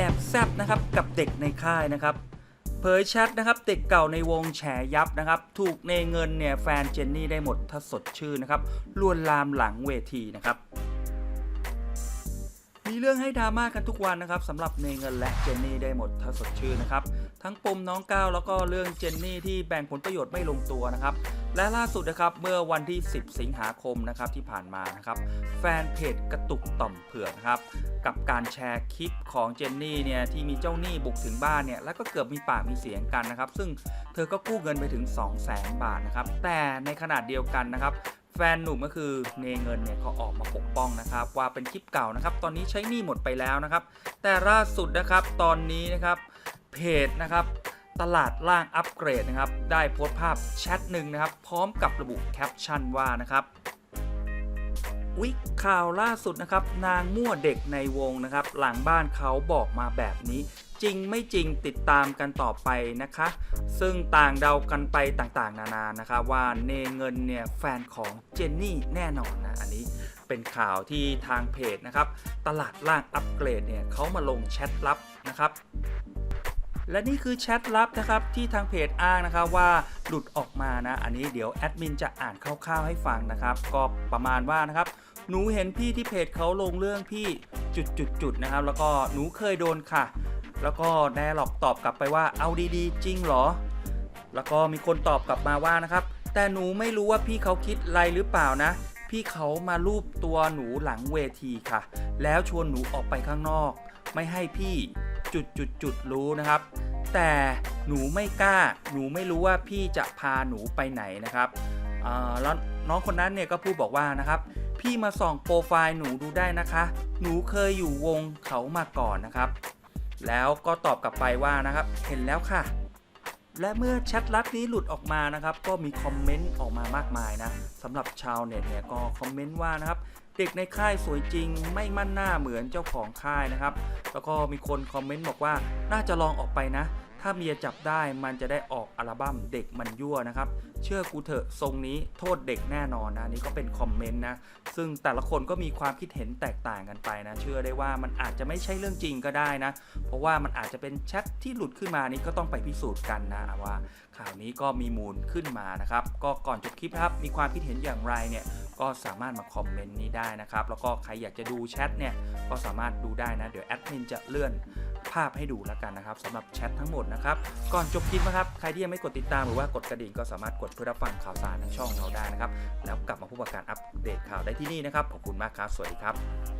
แอบแซบนะครับกับเด็กในค่ายนะครับเผยแชทนะครับเด็กเก่าในวงแฉยับนะครับถูกเนเงินเนี่ยแฟนเจนนี่ได้หมดถ้าสดชื่นนะครับลวนลามหลังเวทีนะครับ เรื่องให้ดราม่ากันทุกวันนะครับสำหรับเนเงินและเจนนี่ได้หมดถ้าสดชื่นนะครับ ทั้งปมน้องก้าวแล้วก็เรื่องเจนนี่ที่แบ่งผลประโยชน์ไม่ลงตัวนะครับ และล่าสุดนะครับเมื่อวันที่ 10 สิงหาคมนะครับที่ผ่านมานะครับ แฟนเพจกระตุกต่อมเผือกนะครับกับการแชร์คลิปของเจนนี่เนี่ยที่มีเจ้าหนี้บุกถึงบ้านเนี่ยแล้วก็เกือบมีปากมีเสียงกันนะครับ ซึ่งเธอก็กู้เงินไปถึง 2 0 0แสนบาทนะครับแต่ในขนาดเดียวกันนะครับ ฟนหนุ่มก็คือเนเงินเนี่ยเขาออกมาปกป้องนะครับ ว่าเป็นคลิปเก่านะครับ ตอนนี้ใช้หนี้หมดไปแล้วนะครับ แต่ล่าสุดนะครับตอนนี้นะครับเพจนะครับตลาดล่างอัปเกรดนะครับ ได้โพสต์ภาพแชทหนึ่งนะครับ พร้อมกับระบุแคปชั่นว่านะครับ วิข่าวล่าสุดนะครับ นางมั่วเด็กในวงนะครับ หลังบ้านเขาบอกมาแบบนี้ จริงไม่จริงติดตามกันต่อไปนะคะ ซึ่งต่างเดากันไปต่างๆ นานานะคะว่าเนเงินเนี่ยแฟนของเจนนี่แน่นอนนะอันนี้เป็นข่าวที่ทางเพจนะครับ ตลาดล่างอัปเกรดเนี่ยเขามาลงแชทลับนะครับ และนี่คือแชทลับนะครับที่ทางเพจอ้างนะครับว่าหลุดออกมานะ อันนี้เดี๋ยวแอดมินจะอ่านคร่าวๆให้ฟังนะครับ ก็ประมาณว่านะครับหนูเห็นพี่ที่เพจเขาลงเรื่องพี่จุดๆๆนะครับ แล้วก็หนูเคยโดนค่ะ แล้วก็แดร์ล็อกตอบกลับไปว่าเอาดีๆ จริงเหรอ แล้วก็มีคนตอบกลับมาว่านะครับ แต่หนูไม่รู้ว่าพี่เขาคิดอะไรหรือเปล่านะ พี่เขามารูปตัวหนูหลังเวทีค่ะ แล้วชวนหนูออกไปข้างนอก ไม่ให้พี่ จุดจุดจุดๆรู้นะครับ แต่หนูไม่กล้า หนูไม่รู้ว่าพี่จะพาหนูไปไหนนะครับแล้วน้องคนนั้นเนี่ยก็พูดบอกว่านะครับ พี่มาส่องโปรไฟล์หนูดูได้นะคะ หนูเคยอยู่วงเขามาก่อนนะครับ แล้วก็ตอบกลับไปว่านะครับ เห็นแล้วค่ะ และเมื่อแชทลับนี้หลุดออกมานะครับ ก็มีคอมเมนต์ออกมามากมายนะสำหรับชาวเน็ตเนี่ยก็คอมเมนต์ว่านะครับ เด็กในค่ายสวยจริง ไม่มั่นหน้าเหมือนเจ้าของค่ายนะครับ แล้วก็มีคนคอมเมนต์บอกว่าน่าจะลองออกไปนะ ถ้าเมียจับได้มันจะได้ออกอัลบั้มเด็กมันยั่วนะครับ เชื่อกูเถอะทรงนี้โทษเด็กแน่นอนนะนี่ก็เป็นคอมเมนต์นะ ซึ่งแต่ละคนก็มีความคิดเห็นแตกต่างกันไปนะ เชื่อได้ว่ามันอาจจะไม่ใช่เรื่องจริงก็ได้นะ เพราะว่ามันอาจจะเป็นแชทที่หลุดขึ้นมานี่ก็ต้องไปพิสูจน์กันนะว่า ข่าวนี้ก็มีมูลขึ้นมานะครับ ก็ก่อนจบคลิปนะครับมีความคิดเห็นอย่างไรเนี่ยก็สามารถมาคอมเมนต์นี้ได้นะครับ แล้วก็ใครอยากจะดูแชทเนี่ยก็สามารถดูได้นะ เดี๋ยวแอดมินจะเลื่อน ภาพให้ดูแล้วกันนะครับสำหรับแชททั้งหมดนะครับ ก่อนจบคลิปนะครับ ใครที่ยังไม่กดติดตามหรือว่ากดกระดิ่งก็สามารถกดเพื่อรับฟังข่าวสารทางช่องเราได้นะครับ แล้วกลับมาพบกับการอัปเดตข่าวได้ที่นี่นะครับ ขอบคุณมากครับ สวัสดีครับ